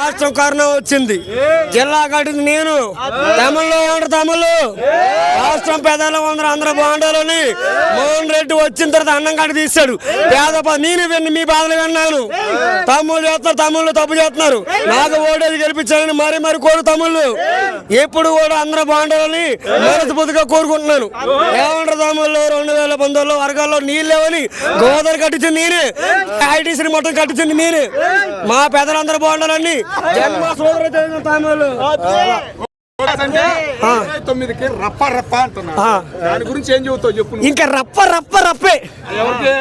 రాష్ట్రం కరోనా వచ్చింది. జిల్లా కట్టింది నేను. తమిళలో ఏమంటారు తమిళ్? రాష్ట్రం పేదలు అందరూ అందరూ బాగుండాలని మోహన్ రెడ్డి వచ్చిన తర్వాత అన్నం కట్టి తీశాడు. పేద నేను విన్ని మీ బాధలు విన్నాను. తమ్ముళ్ళు చేస్తున్నారు తమ్ముళ్ళు తప్పు చేస్తున్నారు. నాకు ఓటేది గెలిపించాలని మరి మరి కోరు తమ్ముళ్ళు. ఎప్పుడు కూడా అందరూ బాగుండాలని మనస్ఫూర్తిగా కోరుకుంటున్నాను. ఏమంటారు తమ్ముళ్ళు? రెండు వేల పంతొమ్మిదిలో వర్గాల్లో నీళ్ళు లేవని గోదావరి కట్టించింది నేనే. ఐటీసీని మొత్తం కట్టించింది నేనే. మా పెద్దలందరూ బాగుండాలని జన్మ సోదర ఇరవై తొమ్మిదికి రప్ప రప్ప అంటున్నా. దాని గురించి ఏం చెబుతావు చెప్పు. ఇంకా రప్ప రప్ప రప్పే. ఎవరికి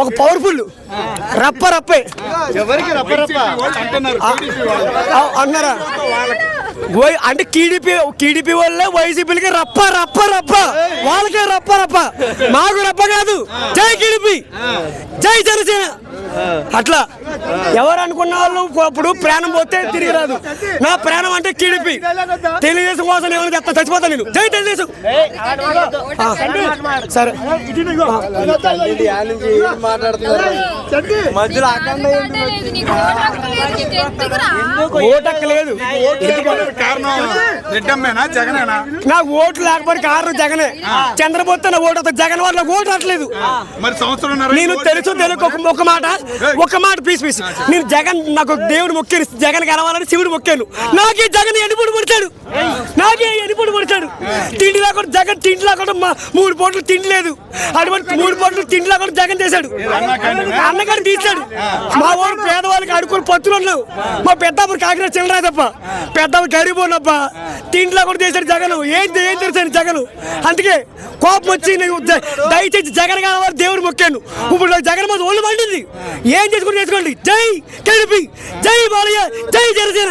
ఒక పవర్ఫుల్. రప్ప రప్పే. ఎవరికి రప్ప రప్ప? వాళ్ళు అంటున్నారు వాళ్ళు. అన్నారా అంటే టీడీపీ టీడీపీ వల్లే వైసీపీలకి రప్ప రప్ప రప్ప. వాళ్ళకే రప్ప రప్ప. మాకు రప్ప కాదు. జై టీడీపీ. జై జనసేన. అట్లా. ఎవరు అనుకున్న వాళ్ళు అప్పుడు ప్రాణం పోతే తిరిగి రాదు. నా ప్రాణం అంటే టీడీపీ. తెలుగుదేశం కోసం ఏమైనా చెప్తా చచ్చిపోతా నేను. జై తెలుగుదేశం. సరే. ఓటక్క లేదు? నాకు ఓట్లు లేకపోతే కారణం జగనే. చంద్రబాబు నా ఓటు. జగన్ నాకు ఓటు రావట్లేదు. మరి సంవత్సరం నేను తెలుసు తెలుగు ఒక ఒక మాట. ఒక మాట పీస్ పీస్ నేను జగన్ నాకు దేవుడు మొక్కాను జగన్ కలవాలని శివుడు మొక్కాను నాకే జగన్ ఎనిపుడు పడతాడు నాకే ఎనిపుడు పడతాడు తిండి లేకుండా జగన్ తిండి లేకుండా మా మూడు పూటలు తిండి లేదు అటువంటి మూడు పూటలు తిండి లేకుండా జగన్ చేశాడు. అన్నగారు తీశాడు. మా ఊరు పేదవాళ్ళకి అడుకుని పత్తులు ఉన్నావు మా పెద్దప్పుడు కాకినాడ చిల్లరా తప్ప. గరీబ్ ఉన్నప్ప తిండిలో కూడా చేశాడు జగన్ ఏం ఏం తెలిసాడు జగన్ అందుకే కోపం వచ్చి నేను దయచేసి జగన్ కావాలి దేవుడు మొక్కాను ఇప్పుడు జగన్ మీద ఒళ్ళు మండింది ఏం చేసుకుని చేసుకోండి జై టీడీపీ జై బాలయ్య జై జనసేన